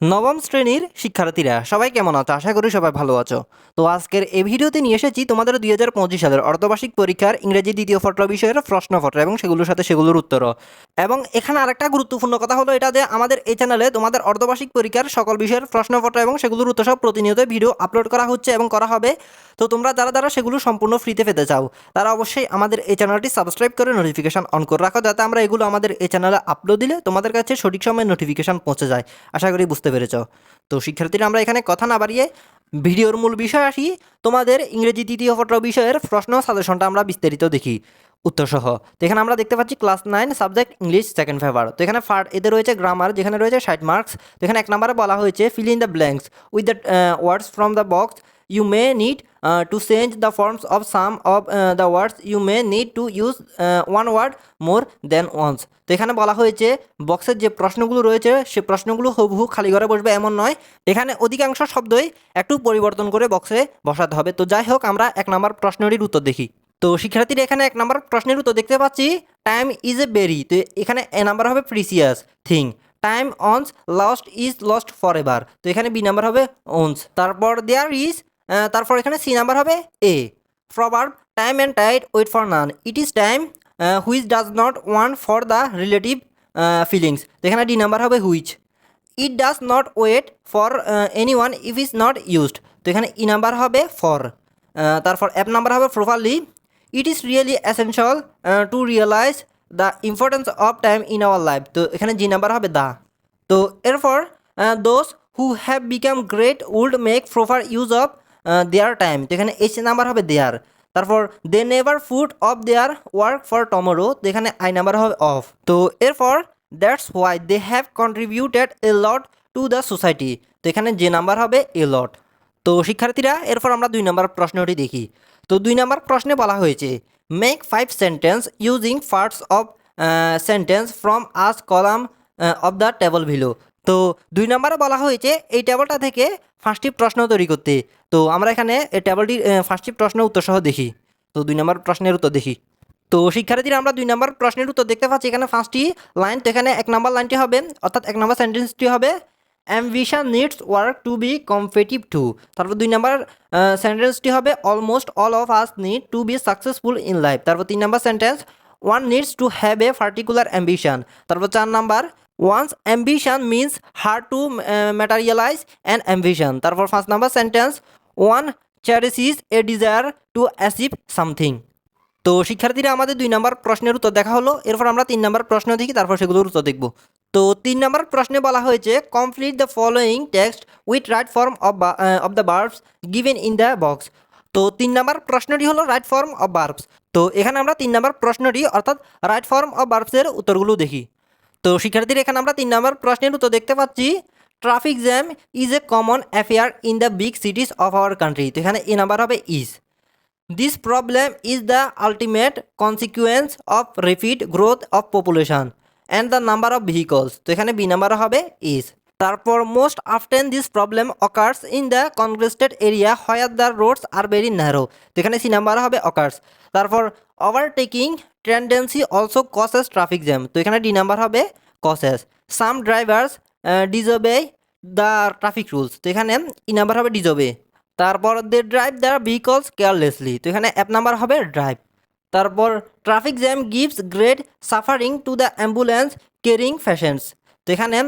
নবম শ্রেণির শিক্ষার্থীরা, সবাই কেমন আছো? আশা করি সবাই ভালো আছো। তো আজকের এই ভিডিওতে নিয়ে এসেছি তোমাদের দুই হাজার পঁচিশ সালের অর্ধবার্ষিক পরীক্ষার ইংরেজি, দ্বিতীয় ফটো বিষয়ের প্রশ্নপত্র এবং সেগুলোর সাথে সেগুলোর উত্তরও। এবং এখানে আরেকটা গুরুত্বপূর্ণ কথা হলো এটা যে আমাদের এই চ্যানেলে তোমাদের অর্ধবার্ষিক পরীক্ষার সকল বিষয়ের প্রশ্নপত্র এবং সেগুলোর উত্তর সব প্রতিনিয়ত ভিডিও আপলোড করা হচ্ছে এবং করা হবে। তো তোমরা যারা যারা সেগুলো সম্পূর্ণ ফ্রিতে পেতে চাও, তারা অবশ্যই আমাদের এই চ্যানেলটি সাবস্ক্রাইব করে নোটিফিকেশন অন করে রাখো, যাতে আমরা এগুলো আমাদের এই চ্যানেলে আপলোড দিলে তোমাদের কাছে সঠিক সময়ে নোটিফিকেশন পৌঁছে যায়। আশা করি বুঝতে পেরেছ। তো শিক্ষার্থীরা, আমরা এখানে কথা না বাড়িয়ে ভিডিওর মূল বিষয় আসি। তোমাদের ইংরেজি তৃতীয় পত্র বিষয়ের প্রশ্ন সাজেশনটা আমরা বিস্তারিত দেখি। উত্তরসহ। তো এখানে আমরা দেখতে পাচ্ছি class nine subject English second paper তো এখানে ফার্ট এতে রয়েছে গ্রামার যেখানে রয়েছে ষাট মার্কস তো এখানে এক নম্বরে বলা হয়েছে fill in the blanks with the words from the box you may need uh, to change the forms of some of uh, the words you may need to use uh, one word more than once. তো এখানে বলা হয়েছে বক্সের যে প্রশ্নগুলো রয়েছে সে প্রশ্নগুলো হুবহু খালি ঘরে বসবে এমন নয়। এখানে অধিকাংশ শব্দই একটু পরিবর্তন করে বক্সে বসাতে হবে। তো যাই হোক আমরা এক নম্বর প্রশ্নটির উত্তর দেখি। তো শিক্ষার্থীরা এখানে এক নম্বর প্রশ্নের উত্তর দেখতে পাচ্ছি টাইম ইজ এ বেরি তো এখানে এ নাম্বার হবে precious thing time once lost is lost forever তো এখানে বি নাম্বার হবে অনস তারপর দেয়ার ইজ তারপর এখানে সি নাম্বার হবে a proverb time and tide wait for none it is time which does not one for the relative feelings এখানে D number হবে which it does not wait for anyone if is not used তো এখানে E number হবে for তারপর F number হবে properly it is really essential to realise the importance of time in our life তো এখানে G number হবে the তো এরপর those who have become great would make proper use of their time তো এখানে H number হবে their তারপর they never put off their work for tomorrow তো এখানে আই নাম্বার হবে অফ তো এরপর that's why they have contributed a lot to the society তো এখানে যে নাম্বার হবে এ লট তো শিক্ষার্থীরা, এরপর আমরা দুই নম্বর প্রশ্নটি দেখি। তো দুই নম্বর প্রশ্নে বলা হয়েছে make five sentence using parts of sentence from us column of the table below তো দুই নম্বরে বলা হয়েছে এই টেবলটা থেকে পাঁচটি প্রশ্ন তৈরি করতে। তো আমরা এখানে এই টেবলটির পাঁচটি প্রশ্নের উত্তর সহ দেখি। তো দুই নম্বর প্রশ্নের উত্তর দেখি। তো শিক্ষার্থীরা, আমরা দুই নম্বর প্রশ্নের উত্তর দেখতে পাচ্ছি। এখানে ফার্স্টটি লাইন তো এখানে এক নম্বর লাইনটি হবে, অর্থাৎ এক নম্বর সেন্টেন্সটি হবে ambition needs work to be competitive to তারপর দুই নম্বর সেন্টেন্সটি হবে almost all of us need to be successful in life তারপর তিন নম্বর sentence one needs to have a particular ambition তারপর চার number one's ambition means her to materialise an ambition তারপর পাঁচ number sentence one cherishes a desire to achieve something তো শিক্ষার্থীরা, আমাদের দুই নম্বর প্রশ্নের উত্তর দেখা হলো, এরপর আমরা তিন নম্বর প্রশ্ন দেখি, তারপর সেগুলোর উত্তর দেখব। তো তিন নম্বর প্রশ্নে বলা হয়েছে complete the following text with right form of of the verbs given in the box তো তিন নম্বর প্রশ্নটি হলো রাইট ফর্ম অফ বার্বস তো এখানে আমরা তিন নম্বর প্রশ্নটি, অর্থাৎ রাইট ফর্ম অফ বার্বসের উত্তরগুলো দেখি। তো শিক্ষার্থীরা এখানে আমরা তিন নম্বর প্রশ্নের উত্তর দেখতে পাচ্ছি। Traffic jam is a common affair in the big cities of our country তো এখানে এ নাম্বার হবে is this problem is the ultimate consequence of rapid growth of population and the number of vehicles তো এখানে B number হবে is তারপর most often this problem occurs in the congested area where the roads are very narrow তো এখানে C number হবে occurs তারপর overtaking tendency also causes traffic jam তো এখানে ডি নাম্বার হবে causes some drivers disobey the traffic rules তো এখানে E number হবে ডিজোবে তারপর they drive the vehicles carelessly তো এখানে অ্যাপ নাম্বার হবে ড্রাইভ তারপর traffic jam gives great suffering to the ambulance carrying patients তো এখানে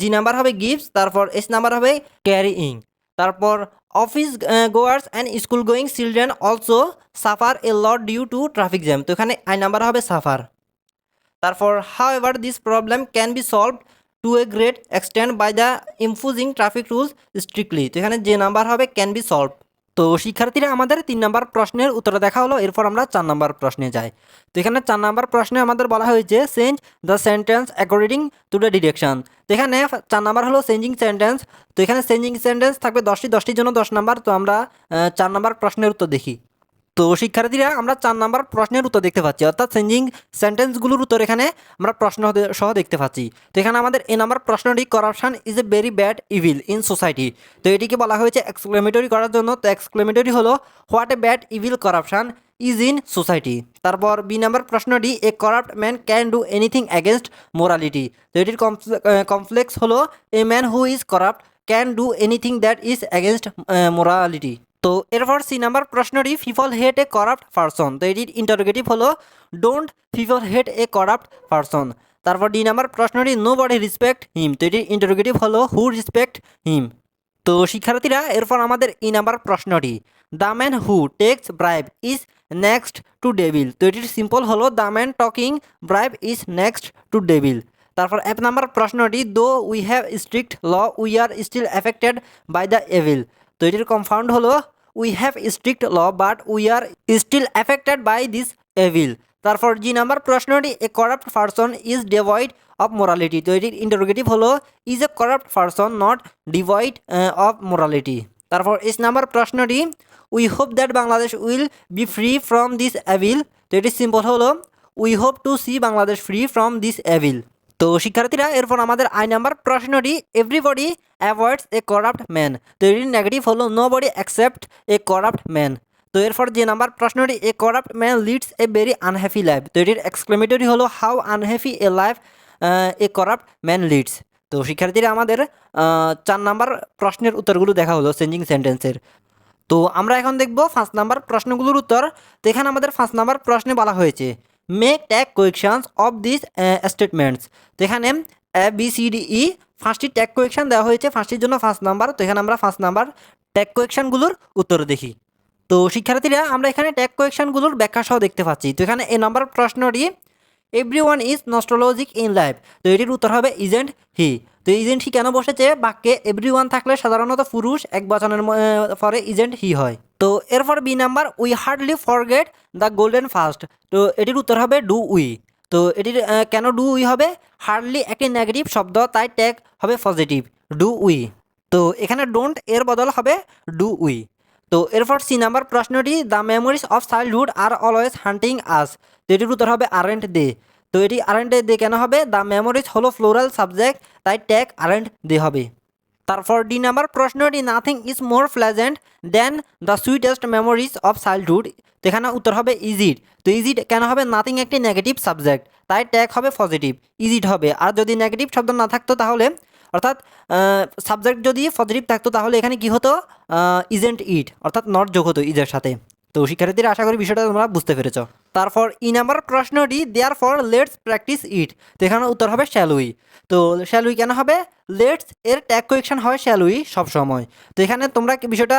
জি নাম্বার হবে গিফটস তারপর এস নাম্বার হবে ক্যারিং তারপর office goers and school going children also suffer a lot due to traffic jam তো এখানে I number হবে suffer তারপর however this problem can be solved to a great extent by the imposing traffic rules strictly তো এখানে যে number হবে can be solve তো শিক্ষার্থীরা আমাদের তিন নম্বর প্রশ্নের উত্তর দেখা হলো, এরপর আমরা চার নম্বর প্রশ্নে যাই। তো এখানে চার নম্বর প্রশ্নে আমাদের বলা হয়েছে change the sentence according to the direction তো এখানে চার নাম্বার হলো চেঞ্জিং সেন্টেন্স তো এখানে চেঞ্জিং সেন্টেন্স থাকবে দশটি, দশটির জন্য দশ নাম্বার। তো আমরা চার নাম্বার প্রশ্নের উত্তর দেখি। তো শিক্ষার্থীরা, আমরা চার নাম্বার প্রশ্নের উত্তর দেখতে পাচ্ছি। অর্থাৎ চেঞ্জিং সেন্টেন্সগুলোর উত্তর এখানে আমরা প্রশ্ন সহ দেখতে পাচ্ছি। তো এখানে আমাদের এ নাম্বার প্রশ্নটি corruption is a very bad evil in society তো এটিকে বলা হয়েছে এক্সক্লেমেটরি করার জন্য। তো এক্সক্লেমেটরি হলো what a bad evil corruption is in society তারপর বি নাম্বার প্রশ্নটি a corrupt man can do anything against morality তো এটির কমপ্লেক্স হলো a man who is corrupt can do anything that is against morality তো এরপর C number প্রশ্নটি ফিফল hate a corrupt person তো এটির ইন্টারোগেটিভ হলো don't people hate a corrupt person তারপর ডি নাম্বার প্রশ্নটি নো বডি রেসপেক্ট হিম তো এটির ইন্টারোগেটিভ হলো হু রেসপেক্ট হিম তো শিক্ষার্থীরা, এরপর আমাদের ই নাম্বার প্রশ্নটি the man who takes bribe is next to devil তো এটির সিম্পল হলো the man taking bribe is next to devil তারপর এক নাম্বার প্রশ্নটি though we have strict law we are still affected by the evil তো এটির হলো we have strict law but we are still affected by this evil তারপর G number প্রশ্নটি a corrupt person is devoid of morality তো এটির interrogative হলো is a corrupt person not devoid of morality তারপর S number প্রশ্নটি we hope that Bangladesh will be free from this evil তো এটি simple হলো we hope to see Bangladesh free from this evil তো শিক্ষার্থীরা, এরপর আমাদের আই নাম্বার প্রশ্নটি everybody avoids a corrupt man তো এটির নেগেটিভ হলো nobody accept a corrupt man তো এরপর যে নাম্বার প্রশ্নটি a corrupt man leads a very unhappy life তো এটির এক্সক্লেমেটরি হলো how unhappy a life a corrupt man leads তো শিক্ষার্থীরা, আমাদের চার নাম্বার প্রশ্নের উত্তরগুলো দেখা হলো চেঞ্জিং সেন্টেন্সের তো আমরা এখন দেখব পাঁচ নাম্বার প্রশ্নগুলোর উত্তর। তো এখানে আমাদের পাঁচ নাম্বার প্রশ্নে বলা হয়েছে make tag questions of this statements তো এখানে A B C D E ফার্স্টটি tag question দেওয়া হয়েছে ফার্স্টটির জন্য পাঁচ নাম্বার তো এখানে আমরা পাঁচ নাম্বার ট্যাগ কোয়েকশনগুলোর উত্তর দেখি। তো শিক্ষার্থীরা, আমরা এখানে ট্যাগ কোয়েকশনগুলোর ব্যাখ্যা সহ দেখতে পাচ্ছি। তো এখানে এ নাম্বার প্রশ্নটি everyone is nostalgic in life তো এটির উত্তর হবে ইজেন্ট হি তো ইজেন্ট হি কেন বসেছে? বাক্যে এভরি ওয়ান থাকলে সাধারণত পুরুষ এক বচনের পরে ইজেন্ট হি হয়। তো এরপর B number we hardly forget the golden past তো এটির উত্তর হবে ডু উই তো এটির কেন ডু উই হবে? হার্ডলি একটি নেগেটিভ শব্দ, তাই ট্যাগ হবে পজিটিভ ডু উই তো এখানে ডোন্ট এর বদল হবে ডু উই তো এরপর সি নাম্বার, প্রশ্নটি the memories of childhood are always haunting us তো এটির উত্তর হবে আরেন্ট দে তো এটি আরেন্ট দে কেন হবে? দ্য মেমোরিজ হলো ফ্লোরাল সাবজেক্ট তাই ট্যাগ আরেন্ট দে হবে। তারপর ডি নাম্বার প্রশ্নটি nothing is more pleasant than the sweetest memories of childhood তো এখানে উত্তর হবে ইজিট তো ইজিট কেন হবে? নাথিং একটি নেগেটিভ সাবজেক্ট তাই ট্যাগ হবে পজিটিভ ইজিট হবে। আর যদি নেগেটিভ শব্দ না থাকতো তাহলে, অর্থাৎ সাবজেক্ট যদি পজিটিভ থাকতো তাহলে এখানে কি হতো? ইজেন্ট ইট অর্থাৎ নট যোগ হতো ইজের সাথে। তো শিক্ষার্থীরা আশা করি বিষয়টা তোমরা বুঝতে পেরেছ। তারপর ই নাম্বার প্রশ্নটি therefore let's practise it তো এখানে উত্তর হবে শ্যালুই তো শ্যালুই কেন হবে? লেটস এর ট্যাগ কোয়েকশন হয় শ্যালুই সবসময় তো এখানে তোমরা বিষয়টা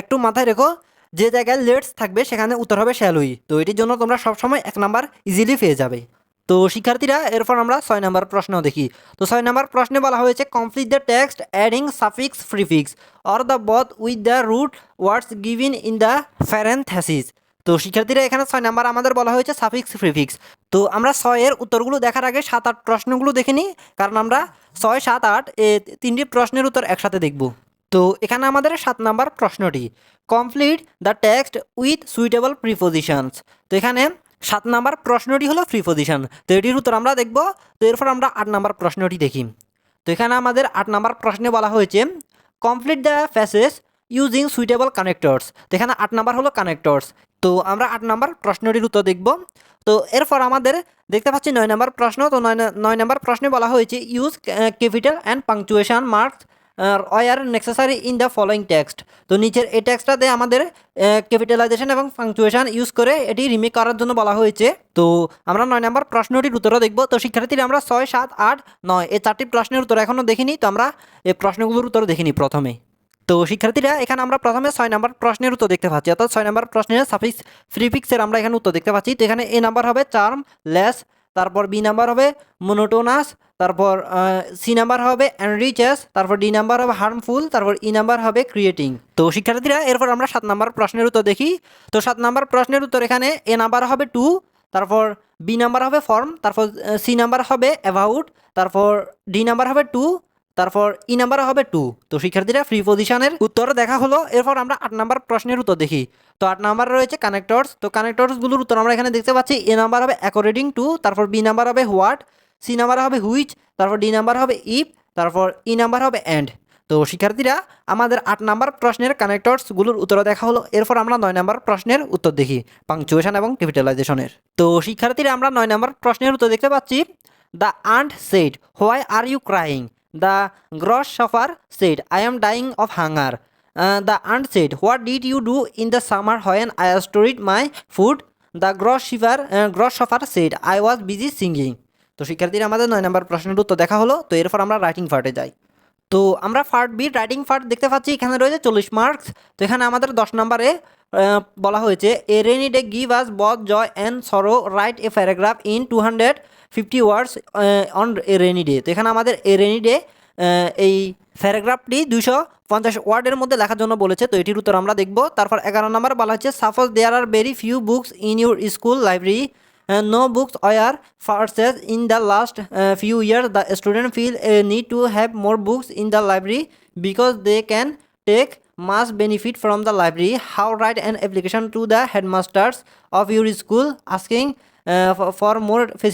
একটু মাথায় রেখো, যে জায়গায় লেটস থাকবে সেখানে উত্তর হবে শ্যালুই তো এটির জন্য তোমরা সবসময় এক নাম্বার ইজিলি পেয়ে যাবে। তো শিক্ষার্থীরা, এরপর আমরা ছয় নাম্বার প্রশ্ন দেখি। তো ছয় নাম্বার প্রশ্নে বলা হয়েছে complete the text adding suffix prefix or the both with the root words given in the parenthesis তো শিক্ষার্থীরা এখানে ছয় নাম্বার আমাদের বলা হয়েছে সাফিক্স প্রিফিক্স তো আমরা ছয়ের উত্তরগুলো দেখার আগে সাত আট প্রশ্নগুলো দেখে নিই, কারণ আমরা ছয়, সাত, আট, এ তিনটি প্রশ্নের উত্তর একসাথে দেখব। তো এখানে আমাদের সাত নাম্বার প্রশ্নটি complete the text with suitable prepositions তো এখানে সাত নাম্বার প্রশ্নটি হলো প্রিপোজিশন তো এটির উত্তর আমরা দেখব, তো এরপর আমরা আট নাম্বার প্রশ্নটি দেখি। তো এখানে আমাদের আট নাম্বার প্রশ্নে বলা হয়েছে complete the phrases using suitable connectors তো এখানে আট নাম্বার হলো কানেক্টরস তো আমরা আট নাম্বার প্রশ্নটির উত্তর দেখব। তো এরপর আমাদের দেখতে পাচ্ছি নয় নাম্বার প্রশ্ন। তো নয় নয় নাম্বার প্রশ্নে বলা হয়েছে use capital and punctuation marks are necessary in the following text তো নিচের এই টেক্সটটাতে আমাদের ক্যাপিটালাইজেশন এবং পাংচুয়েশন ইউজ করে এটি রিমেক করার জন্য বলা হয়েছে। তো আমরা নয় নাম্বার প্রশ্নটির উত্তরও দেখব। তো শিক্ষার্থীরা, আমরা ছয়, সাত, আট, নয়, এই চারটি প্রশ্নের উত্তর এখনও দেখিনি। তো আমরা এই প্রশ্নগুলোর উত্তর দেখিনি প্রথমে। তো শিক্ষার্থীরা, এখানে আমরা প্রথমে ছয় নাম্বার প্রশ্নের উত্তর দেখতে পাচ্ছি। অর্থাৎ ছয় নাম্বার প্রশ্নের সাফিক্স ফ্রিফিক্সের আমরা এখানে উত্তর দেখতে পাচ্ছি। তো এখানে এ নাম্বার হবে চার্ম লেস তারপর বি নাম্বার হবে মোনোটোনাস তারপর সি নাম্বার হবে অ্যানরিচেস তারপর ডি নাম্বার হবে হার্মফুল তারপর ই নাম্বার হবে ক্রিয়েটিং তো শিক্ষার্থীরা, এরপর আমরা সাত নাম্বার প্রশ্নের উত্তর দেখি। তো সাত নাম্বার প্রশ্নের উত্তর এখানে এ নাম্বার হবে টু তারপর বি নাম্বার হবে ফর্ম তারপর সি নাম্বার হবে অ্যাভাউট তারপর ডি নাম্বার হবে টু তারপর ই নাম্বার হবে টু তো শিক্ষার্থীরা ফ্রি পজিশনের উত্তর দেখা হলো। এরপর আমরা আট নাম্বার প্রশ্নের উত্তর দেখি। তো আট নাম্বার রয়েছে কানেক্টরস তো কানেক্টরসগুলোর উত্তর আমরা এখানে দেখতে পাচ্ছি। এ নাম্বার হবে অ্যাকর্ডিং টু তারপর বি নাম্বার হবে হোয়াট সি নাম্বার হবে হুইচ তারপর ডি নাম্বার হবে ইফ তারপর ই নাম্বার হবে অ্যান্ড তো শিক্ষার্থীরা, আমাদের আট নাম্বার প্রশ্নের কানেক্টরসগুলোর উত্তর দেখা হলো। এরপর আমরা নয় নাম্বার প্রশ্নের উত্তর দেখি। পাংচুয়েশন এবং ক্যাপিটালাইজেশনের তো শিক্ষার্থীরা, আমরা নয় নাম্বার প্রশ্নের উত্তর দেখতে পাচ্ছি। The ant said why are you crying the grasshopper said I am dying of hunger the ant said what did you do in the summer when I stored my food the grass shiver grasshopper said I was busy singing তো শিক্ষার্থীরা, আমাদের নয় নম্বর প্রশ্নের উত্তর দেখা হলো। তো এরপর আমরা রাইটিং ফার্টে যাই। তো আমরা ফার্ট বি রাইটিং ফার্ট দেখতে পাচ্ছি, এখানে রয়েছে চল্লিশ মার্কস তো এখানে আমাদের দশ নম্বরে বলা হয়েছে a rainy day give us both joy and sorrow write a paragraph in two hundred fifty words on a rainy day তো এখানে আমাদের এ রেনি ডে এই প্যারাগ্রাফটি দুশো পঞ্চাশ ওয়ার্ডের মধ্যে লেখার জন্য বলেছে। তো এটির উত্তর আমরা দেখব। তারপর এগারো নম্বর বলা হচ্ছে suppose there are very few books in your school library no books I are purchased in the last few year the student feel need to have more books in the library because they can take much benefit from the library how write and application to the headmasters of your school asking uh, more for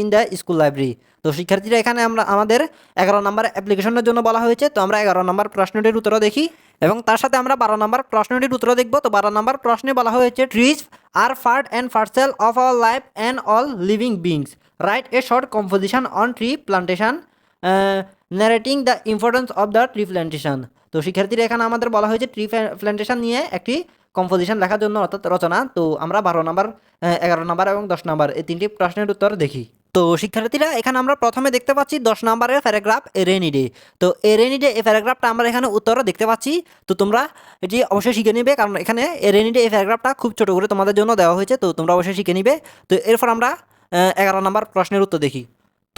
in the school library তো শিক্ষার্থীরা এখানে আমরা আমাদের এগারো নম্বর অ্যাপ্লিকেশনের জন্য বলা হয়েছে। তো আমরা এগারো নম্বর প্রশ্নটির উত্তর দেখি এবং তার সাথে আমরা বারো নম্বর প্রশ্নটির উত্তর দেখব। তো বারো নম্বর প্রশ্নে বলা হয়েছে trees are part and parcel of our life and all living beings write a short composition on tree plantation narrating the importance of the tree plantation তো শিক্ষার্থীরা এখানে আমাদের বলা হয়েছে ট্রি প্ল্যান্টেশন নিয়ে একটি কম্পোজিশন লেখার জন্য অর্থাৎ রচনা। তো আমরা বারো নম্বর এগারো নাম্বার এবং দশ নম্বর। এই তিনটি প্রশ্নের উত্তর দেখি। তো শিক্ষার্থীরা, এখানে আমরা প্রথমে দেখতে পাচ্ছি দশ নম্বরের প্যারাগ্রাফ রেনি ডে। তো এ রেনি ডে এই প্যারাগ্রাফটা আমরা এখানে উত্তরও দেখতে পাচ্ছি। তো তোমরা এটি অবশ্যই শিখে নিবে, কারণ এখানে রেনি ডে এই প্যারাগ্রাফটা খুব ছোটো করে তোমাদের জন্য দেওয়া হয়েছে, তো তোমরা অবশ্যই শিখে নিবে। তো এরপর আমরা এগারো নম্বর প্রশ্নের উত্তর দেখি।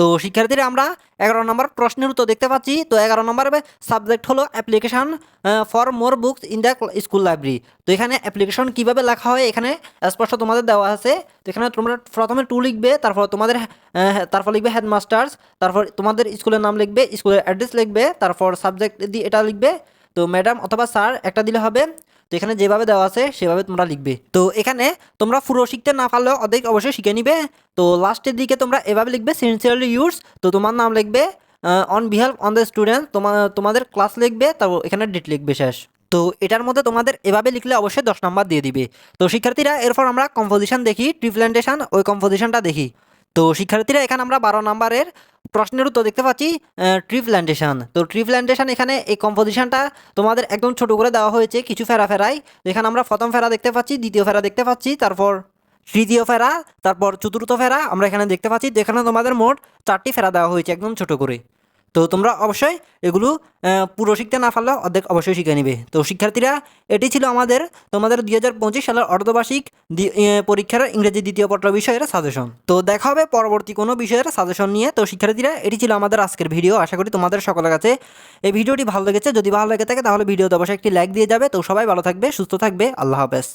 তো শিক্ষার্থীরা, আমরা এগারো নম্বর প্রশ্নের উত্তর দেখতে পাচ্ছি। তো এগারো নম্বরের সাবজেক্ট হলো application for more books in the school library তো এখানে অ্যাপ্লিকেশন কীভাবে লেখা হয়? এখানে স্পষ্ট তোমাদের দেওয়া আছে। তো এখানে তোমরা প্রথমে টু লিখবে, তারপর তোমাদের তারপর লিখবে হেডমাস্টার্স তারপর তোমাদের স্কুলের নাম লিখবে, স্কুলের অ্যাড্রেস লিখবে, তারপর সাবজেক্ট দিয়ে এটা লিখবে। তো ম্যাডাম অথবা স্যার একটা দিলে হবে। তো এখানে যেভাবে দেওয়া আছে, সেভাবে তোমরা লিখবে। তো এখানে তোমরা পুরো শিখতে না পারলেও অর্ধেক অবশ্যই শিখে নিবে। তো লাস্টের দিকে তোমরা এভাবে লিখবে সিনসিয়ারলি ইউজ তো তোমার নাম লিখবে অন বিহেল্প অন দ্য স্টুডেন্ট তোমার তোমাদের ক্লাস লিখবে তো এখানে ডেট লিখবে শেষ। তো এটার মধ্যে তোমাদের এভাবে লিখলে অবশ্যই দশ নম্বর দিয়ে দিবে। তো শিক্ষার্থীরা, এরপর আমরা কম্পোজিশন দেখি ট্রিপ্ল্যান্টেশন ওই কম্পোজিশনটা দেখি। তো শিক্ষার্থীরা, এখানে আমরা বারো নম্বরের প্রশ্নের উত্তর দেখতে পাচ্ছি ট্রি প্ল্যান্টেশন তো ট্রি প্ল্যান্টেশন এখানে এই কম্পোজিশনটা তোমাদের একদম ছোট করে দেওয়া হয়েছে কিছু ফেরা ফেরাই এখানে আমরা প্রথম ফেরা দেখতে পাচ্ছি, দ্বিতীয় ফেরা দেখতে পাচ্ছি, তারপর তৃতীয় ফেরা, তারপর চতুর্থ ফেরা আমরা এখানে দেখতে পাচ্ছি। যেখানে তোমাদের মোট চারটি ফেরা দেওয়া হয়েছে একদম ছোট করে। তো তোমরা অবশ্যই এগুলো পুরো শিখতে না পারলেও অর্ধেক অবশ্যই শিখে নিবে। তো শিক্ষার্থীরা, এটি ছিল আমাদের, তোমাদের দুই হাজার পঁচিশ সালের অর্ধবার্ষিক পরীক্ষার ইংরেজি দ্বিতীয় পত্র বিষয়ের সাজেশন তো দেখা হবে পরবর্তী কোনো বিষয়ের সাজেশন নিয়ে। তো শিক্ষার্থীরা, এটি ছিল আমাদের আজকের ভিডিও আশা করি তোমাদের সকলের কাছে এই ভিডিওটি ভালো লেগেছে। যদি ভালো লেগে থাকে, তাহলে ভিডিওতে অবশ্যই একটি লাইক দিয়ে যাবে। তো সবাই ভালো থাকবে, সুস্থ থাকবে। আল্লাহ হাফেজ।